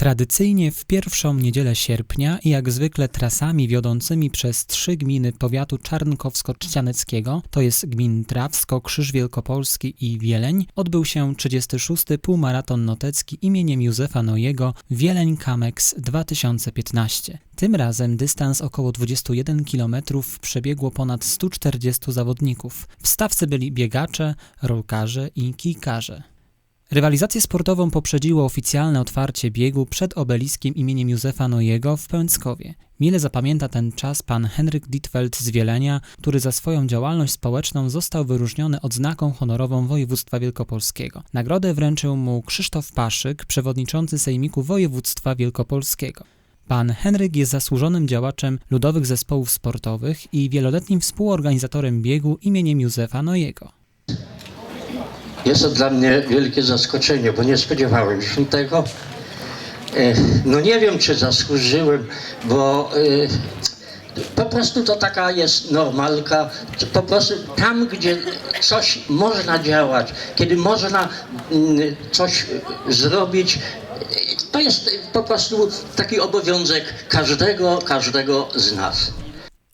Tradycyjnie w pierwszą niedzielę sierpnia i jak zwykle trasami wiodącymi przez trzy gminy powiatu czarnkowsko-trzcianeckiego, to jest gmin Drawsko, Krzyż Wielkopolski i Wieleń, odbył się 36. półmaraton notecki imieniem Józefa Nojego Wieleń Kamex 2015. Tym razem dystans około 21 km przebiegło ponad 140 zawodników. W stawce byli biegacze, rolkarze i kijkarze. Rywalizację sportową poprzedziło oficjalne otwarcie biegu przed obeliskiem imieniem Józefa Nojego w Pełęckowie. Mile zapamięta ten czas pan Henryk Dietfeld z Wielenia, który za swoją działalność społeczną został wyróżniony odznaką honorową województwa wielkopolskiego. Nagrodę wręczył mu Krzysztof Paszyk, przewodniczący Sejmiku Województwa Wielkopolskiego. Pan Henryk jest zasłużonym działaczem ludowych zespołów sportowych i wieloletnim współorganizatorem biegu imieniem Józefa Nojego. Jest to dla mnie wielkie zaskoczenie, bo nie spodziewałem się tego. E, No nie wiem, czy zasłużyłem, bo e, po prostu to taka jest normalka. Po prostu tam, gdzie coś można działać, kiedy można mm, coś zrobić, to jest po prostu taki obowiązek każdego, każdego z nas.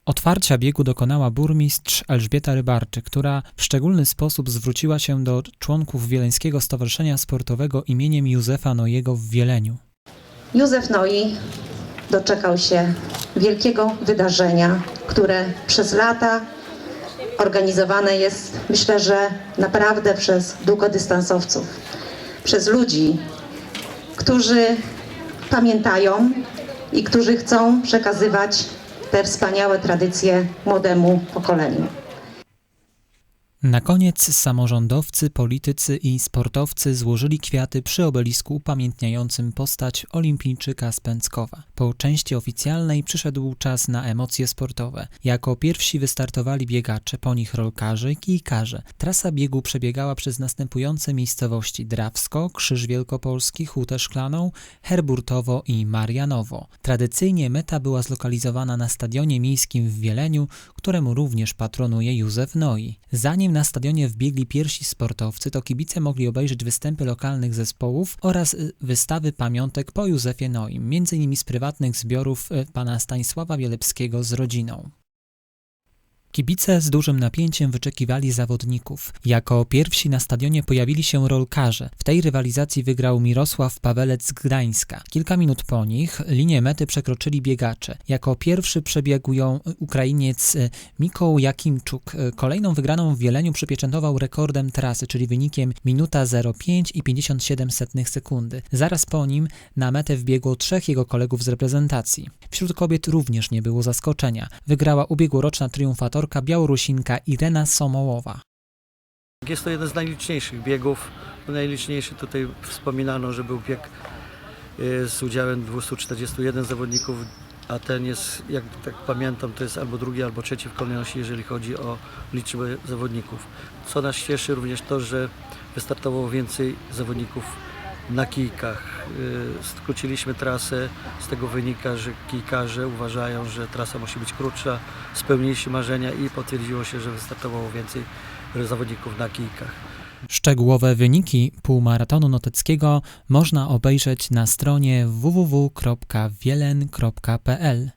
Otwarcia biegu dokonała burmistrz Elżbieta Rybarczy, która w szczególny sposób zwróciła się do członków Wieleńskiego Stowarzyszenia Sportowego imieniem Józefa Nojego w Wieleniu. Józef Noi doczekał się wielkiego wydarzenia, które przez lata organizowane jest, myślę, że naprawdę przez długodystansowców, przez ludzi, którzy pamiętają i którzy chcą przekazywać te wspaniałe tradycje młodemu pokoleniu. Na koniec samorządowcy, politycy i sportowcy złożyli kwiaty przy obelisku upamiętniającym postać olimpijczyka z. Po części oficjalnej przyszedł czas na emocje sportowe. Jako pierwsi wystartowali biegacze, po nich rolkarze i kijkarze. Trasa biegu przebiegała przez następujące miejscowości Drawsko, Krzyż Wielkopolski, Hutę Szklaną, Herburtowo i Marianowo. Tradycyjnie meta była zlokalizowana na stadionie miejskim w Wieleniu, któremu również patronuje Józef Noi. Zanim na stadionie wbiegli pierwsi sportowcy, to kibice mogli obejrzeć występy lokalnych zespołów oraz y, wystawy pamiątek po Józefie Noim, m.in. z prywatnych zbiorów y, pana Stanisława Wielepskiego z rodziną. Kibice z dużym napięciem wyczekiwali zawodników. Jako pierwsi na stadionie pojawili się rolkarze. W tej rywalizacji wygrał Mirosław Pawelec z Gdańska. Kilka minut po nich linię mety przekroczyli biegacze. Jako pierwszy przebiegł ją Ukrainiec y, Mikoł Jakimczuk. Y, Kolejną wygraną w Wieleniu przypieczętował rekordem trasy, czyli wynikiem minuta 0,5 i 57 setnych sekundy. Zaraz po nim na metę wbiegło trzech jego kolegów z reprezentacji. Wśród kobiet również nie było zaskoczenia. Wygrała ubiegłoroczna triumfatorka Białorusinka Irena Somołowa. Jest to jeden z najliczniejszych biegów. Najliczniejszy tutaj wspominano, że był bieg y, z udziałem 241 zawodników, a ten jest, jak tak pamiętam, to jest albo drugi, albo trzeci w kolejności, jeżeli chodzi o liczbę zawodników. Co nas cieszy również to, że wystartowało więcej zawodników na kijkach. Y, Skróciliśmy trasę, z tego wynika, że kijkarze uważają, że trasa musi być krótsza, spełnili się marzenia i potwierdziło się, że wystartowało więcej zawodników na kijkach. Szczegółowe wyniki półmaratonu noteckiego można obejrzeć na stronie www.wielen.pl.